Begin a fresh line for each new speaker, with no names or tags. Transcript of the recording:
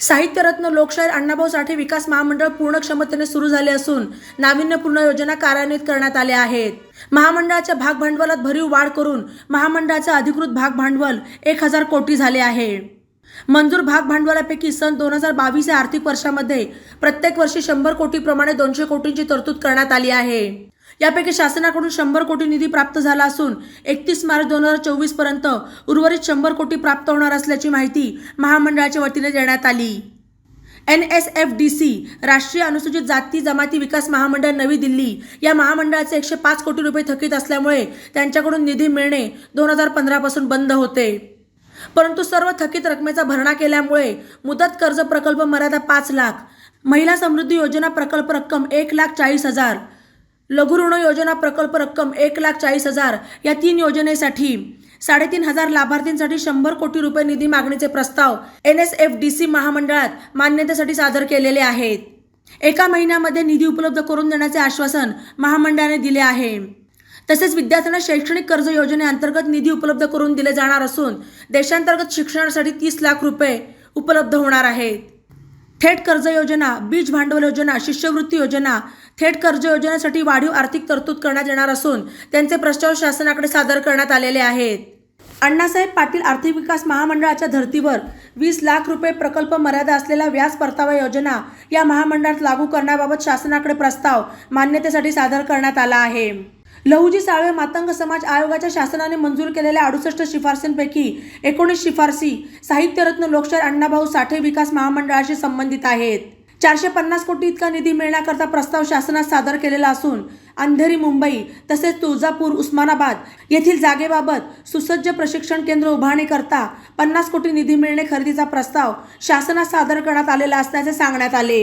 साहित्यरत्न लोकशाहीर अण्णाभाऊ साठे विकास महामंडळ पूर्ण क्षमतेने सुरू झाले असून नाविन्यपूर्ण योजना कार्यान्वित करण्यात आल्या आहेत. महामंडळाच्या भागभांडवलात भरीव वाढ करून महामंडळाचे अधिकृत भागभांडवल एक हजार कोटी झाले आहे. मंजूर भाग भांडवलापैकी सन दोन हजार बावीस या आर्थिक वर्षामध्ये प्रत्येक वर्षी शंभर कोटीप्रमाणे दोनशे कोटींची तरतूद करण्यात आली आहे. यापैकी शासनाकडून शंभर कोटी निधी प्राप्त झाला असून एकतीस मार्च दोन हजार चोवीसपर्यंत उर्वरित शंभर कोटी प्राप्त होणार असल्याची माहिती महामंडळाच्या वतीने देण्यात आली. N S F D C राष्ट्रीय अनुसूचित जाती जमाती विकास महामंडळ नवी दिल्ली या महामंडळाचे एकशे पाच कोटी रुपये थकीत असल्यामुळे त्यांच्याकडून निधी मिळणे दोन हजार पंधरापासून बंद होते. परंतु सर्व थकीत रकमेचा भरणा केल्यामुळे मुदत कर्ज प्रकल्प मर्यादा पाच लाख महिला समृद्धी योजना प्रकल्प रक्कम एक लाख चाळीस हजार लघुऋण योजना प्रकल्प रक्कम एक लाख चाळीस हजार या तीन योजनेसाठी साडेतीन हजार लाभार्थींसाठी शंभर कोटी रुपये निधी मागणीचे प्रस्ताव N S F D C महामंडळात मान्यतेसाठी सादर केलेले आहेत. एका महिन्यामध्ये निधी उपलब्ध करून देण्याचे आश्वासन महामंडळाने दिले आहे. तसेच विद्यार्थ्यांना शैक्षणिक कर्ज योजनेअंतर्गत निधी उपलब्ध करून दिले जाणार असून देशांतर्गत शिक्षणासाठी तीस लाख रुपये उपलब्ध होणार आहेत. थेट कर्ज योजना बीज भांडवल योजना शिष्यवृत्ती योजना थेट कर्ज योजनेसाठी वाढीव आर्थिक तरतूद करण्यात येणार असून त्यांचे प्रस्ताव शासनाकडे सादर करण्यात आलेले आहेत. अण्णासाहेब पाटील आर्थिक विकास महामंडळाच्या धर्तीवर वीस लाख रुपये प्रकल्प मर्यादा असलेल्या व्याज परतावा योजना या महामंडळात लागू करण्याबाबत शासनाकडे प्रस्ताव मान्यतेसाठी सादर करण्यात आला आहे. लहुजी साळवे मातंग समाज आयोगाच्या शासनाने मंजूर केलेल्या अडुसष्ट शिफारसींपैकी एकोणीस शिफारसी साहित्यरत्न लोकशाहीर अण्णाभाऊ साठे विकास महामंडळाशी संबंधित आहेत. चारशे पन्नास कोटी इतका निधी मिळण्याकरता प्रस्ताव शासनात सादर केलेला असून अंधेरी मुंबई तसेच तुळजापूर उस्मानाबाद येथील जागेबाबत सुसज्ज प्रशिक्षण केंद्र उभारणीकरता पन्नास कोटी निधी मिळणे खरेदीचा प्रस्ताव शासनात सादर करण्यात आलेला असल्याचे सांगण्यात आले.